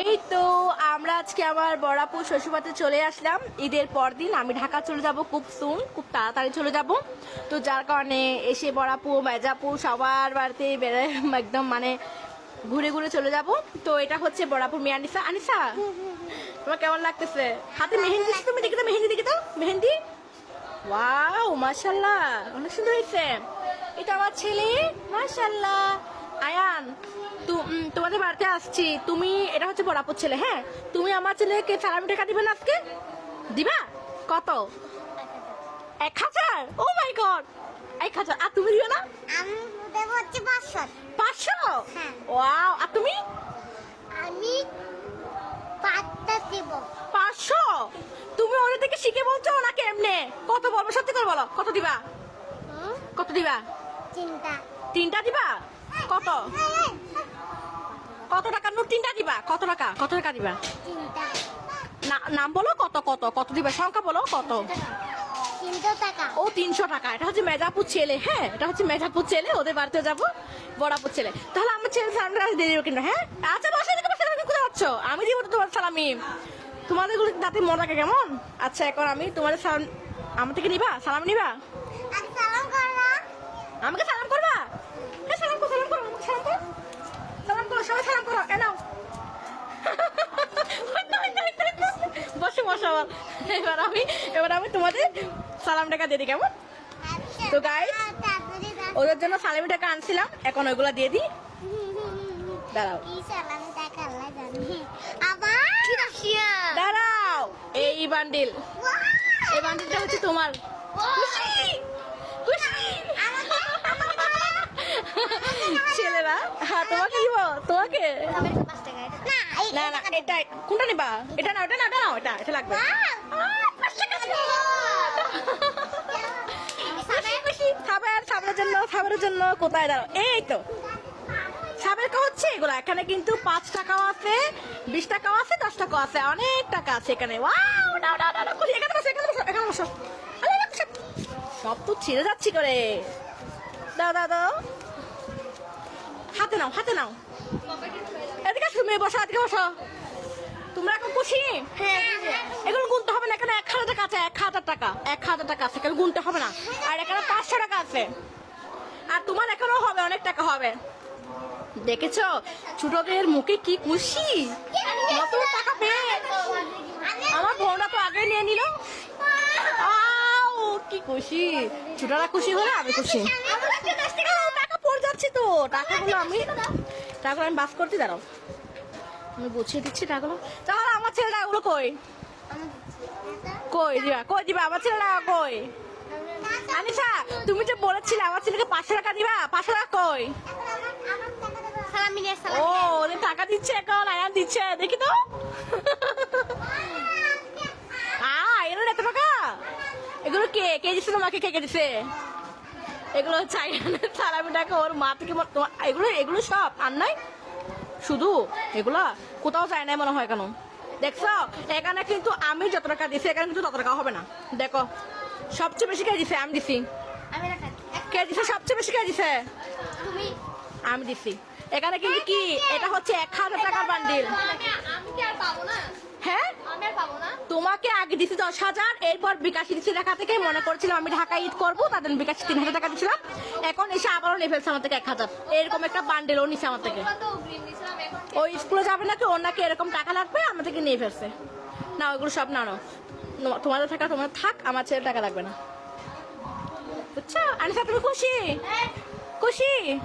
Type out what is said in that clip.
এই তো আমরা আজকে আমার বড়াপুর শ্বশুরবাড়িতে চলে আসলাম। ঈদের পর দিন আমি ঢাকা চলে যাব খুব সুন খুব তাড়াতাড়ি চলে যাব। তো যার কারণে এসে বড়াপু মেজাপু সবার বাড়িতে বেড়ে একদম মানে ঘুরে ঘুরে চলে যাব। তো এটা হচ্ছে বড়াপুর মেয়ে আনিসা। আনিসা তোমার কেমন লাগতেছে? হাতে মেহেন্দি তুমি দেখি তো মেহেন্দি দেখি তো মেহেন্দি। ওয়াও মাশাল্লাহ অনেক সুন্দর হয়েছে। এটা আমার ছেলে মাশাল্লাহ আয়ান তোমাদের বাড়িতে আসছি। তুমি এটা হচ্ছে বড়াপুর ছেলে হ্যাঁ? তুমি আমার ছেলেকে সালামি টাকা দিবে না আজকে? দিবা? কত? এক হাজার? Oh my god! এক হাজার। আর তুমি দিবে না? আমি দেবো হচ্ছে পাঁচশো। পাঁচশো? হ্যাঁ। ওয়াও! আর তুমি? আমি পাঁচটা দেব। পাঁচশো? তুমি ওদের থেকে শিখে বলছো নাকি এমনি কত বলব? সত্যি করে বলো। কত দিবা? কত দিবা? চিন্তা তিনটা দিবা? কত? কত টাকা? নোট তিনটা দিবা? কত টাকা? কত টাকা দিবা? নাম বলো কত কত কত দিবা? সংখ্যা বলো কত? ও তিনশো টাকা। এটা হচ্ছে মেজাপুর ছেলে হ্যাঁ? এটা হচ্ছে মেজাপুর ছেলে ওদের বাড়িতে যাব বড়াপুর ছেলে। তাহলে আমার ছেলে সালামটা দিয়ে দিবে কিন্তু হ্যাঁ? আচ্ছা বসে দিকে বসে তুমি কোথায় যাচ্ছ? আমি দিব তোমার সালামি। তোমাদেরগুলো দাঁতে মনে রাখে কেমন? আচ্ছা এখন আমি তোমাদের সালাম আমার থেকে নিবা? সালাম নিবা? করো আমাকে সালাম করবা হ্যাঁ সালাম করো সালাম করো আমাকে সালাম করো সালাম করো সবাই সালাম করো বসো এবার আমি এবার আমি তোমাদের সালাম টাকা দিয়ে দিই কেমন? তো guys, ওদের জন্য সালামি টাকা আনছিলাম এখন ওইগুলো দিয়ে দিই। দাঁড়াও। দাঁড়াও। এই বান্ডিল। এই বান্ডিলটা হচ্ছে তোমার খুশি খুশি হ্যাঁ তোমাকে দিব তোমাকে? না না এটা কোনটা নিবা? এটা না ওটা না ওটা না ওটা এটা লাগবে। খুশি খুশি। সাবের সাবের জন্য সাবের জন্য কোথায় দাঁড়াও? এই তো। সাবের কা হচ্ছে এগুলো। এখানে কিন্তু পাঁচ টাকাও আছে বিশ টাকাও আছে দশ টাকাও আছে। অনেক টাকা আছে এখানে। সব তো ছিঁড়ে যাচ্ছি করে। দাও দাও দাও। হাতে নাও হাতে নাও। এদিকে আসো মেয়ে বসো এদিকে বসো। তোমরা এখন খুশি এগুলো গুনতে হবে না এখানে এক হাজার টাকা আছে এক হাজার টাকা এক হাজার টাকা আছে এখানে গুনতে হবে না। আর এখানে পাঁচশো টাকা আছে। আর তোমার এখানেও হবে অনেক টাকা হবে। দেখেছ? ছোটদের মুখে কি খুশি? কত টাকা পেয়ে। আমার বোনরা তো আগে নিয়ে নিল। কি খুশি। ছোটরা খুশি হলে আমি খুশি। টাকা পড়ে তো, টাকাগুলো আমি টাকাগুলো আমি বাস করতে দাঁড়াও। আমি বুঝিয়ে দিচ্ছি টাকাগুলো। তাহলে আমার ছেলেটা ওগুলো কই? কই দিবা কই দিবা? আমার ছেলেটা কই? আনিসা তুমি যে বলেছিলে আমার ছেলেকে পাঁচশো টাকা দিবা, পাঁচশো টাকা কই? ও টাকা দিচ্ছে এখন, আয়ান দিচ্ছে, দেখি তো। আ এগুলো এত টাকা এগুলো কে? কে দিচ্ছে তোমাকে? কে কে দিচ্ছে এগুলো চাই সালামি টাকা ওর মা থেকে এগুলো এগুলো সব আর নাই। শুধু এগুলা কোথাও যায় নাই মনে হয় কেন? দেখছ? এখানে কিন্তু আমি যত টাকা দিছি এখানে কিন্তু তত টাকা হবে না। দেখো সবচেয়ে বেশি কে দিছে? আমি দিছি। কে দিছে? সবচেয়ে বেশি কে দিছে? আমি দিছি। এখানে কিন্তু কি? এটা হচ্ছে এক হাজার টাকার বান্ডিল আমি কি আর পাবো না হ্যাঁ আমি আর পাবো না তোমাকে আগে দিছি দশ হাজার এরপর বিকাশি দিচ্ছি ঢাকা থেকে। মনে করছিলাম আমি ঢাকা ঈদ করব তাদের বিকাশি তিন হাজার টাকা দিছিলাম। এখন এসে আবারও নিয়ে ফেলছে আমার থেকে এক হাজার। এরকম একটা বান্ডেলও নিছে আমার থেকে। ওই স্কুলে যাবে নাকি ওর নাকি এরকম টাকা লাগবে আমার থেকে নিয়ে ফেলছে। না ওইগুলো সব না। ন- তোমাদের থাকা তোমার থাক আমার ছেলে টাকা লাগবে না। বুঝছ? আনিসা তুমি খুশি? খুশি?